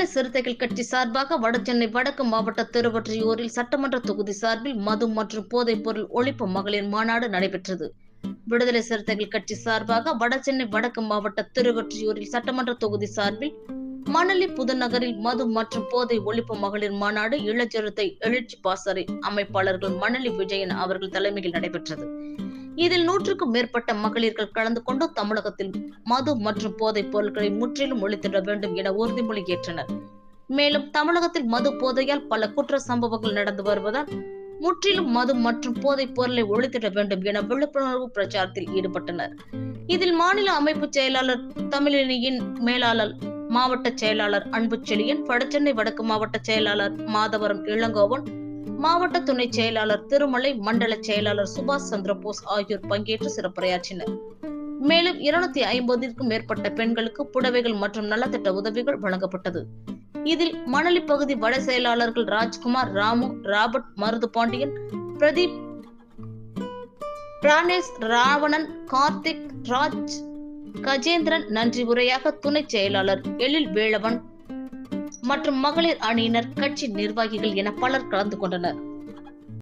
விடுதலை சிறுத்தைகள் கட்சி சார்பாக வடசென்னை வடக்கு மாவட்ட திருவொற்றியூரில் சட்டமன்ற தொகுதி சார்பில் மது மற்றும் போதைப் பொருள் ஒழிப்பு மகளிர் மாநாடு நடைபெற்றது. விடுதலை சிறுத்தைகள் கட்சி சார்பாக வடசென்னை வடக்கு மாவட்ட திருவொற்றியூரில் சட்டமன்ற தொகுதி சார்பில் மணலி புதுநகரில் மது மற்றும் போதை ஒழிப்பு மகளிர் மாநாடு இளச்சிறுத்தை எழுச்சி பாசறை அமைப்பாளர்கள் மணலி விஜயன் அவர்கள் தலைமையில் நடைபெற்றது. இதில் நூற்றுக்கும் மேற்பட்ட மகளிர்கள் கலந்து கொண்டு தமிழகத்தில் மது மற்றும் போதைப் பொருட்களை முற்றிலும் ஒழித்திட வேண்டும் என உறுதிமொழி ஏற்றனர். மேலும் தமிழகத்தில் மது போதையால் பல குற்ற சம்பவங்கள் நடந்து வருவதால் முற்றிலும் மது மற்றும் போதைப் பொருளை ஒழித்திட வேண்டும் என விழிப்புணர்வு பிரச்சாரத்தில் ஈடுபட்டனர். இதில் மாநில அமைப்பு செயலாளர் தமிழினியின் மேலாளர் மாவட்ட செயலாளர் அன்பு செழியன் வடசென்னை வடக்கு மாவட்ட செயலாளர் மாதவரம் இளங்கோவன் மாவட்ட துணை செயலாளர் திருமலை மண்டல செயலாளர் சுபாஷ் சந்திரபோஸ் ஆகியோர் பங்கேற்று சிறப்புரையாற்றினர். மேலும் இருநூத்தி ஐம்பதிற்கும் மேற்பட்ட பெண்களுக்கு புடவைகள் மற்றும் நலத்திட்ட உதவிகள் வழங்கப்பட்டது. இதில் மணலி பகுதி வட செயலாளர்கள் ராஜ்குமார் ராமு ராபர்ட் மருது பாண்டியன் பிரதீப் பிரானேஷ் ராவணன் கார்த்திக் ராஜ் கஜேந்திரன் நன்றி உரையாக துணை செயலாளர் எழில் வேளவன் மற்றும் மகளிர் அணியினர் கட்சி நிர்வாகிகள் என பலர் கலந்து கொண்டனர்.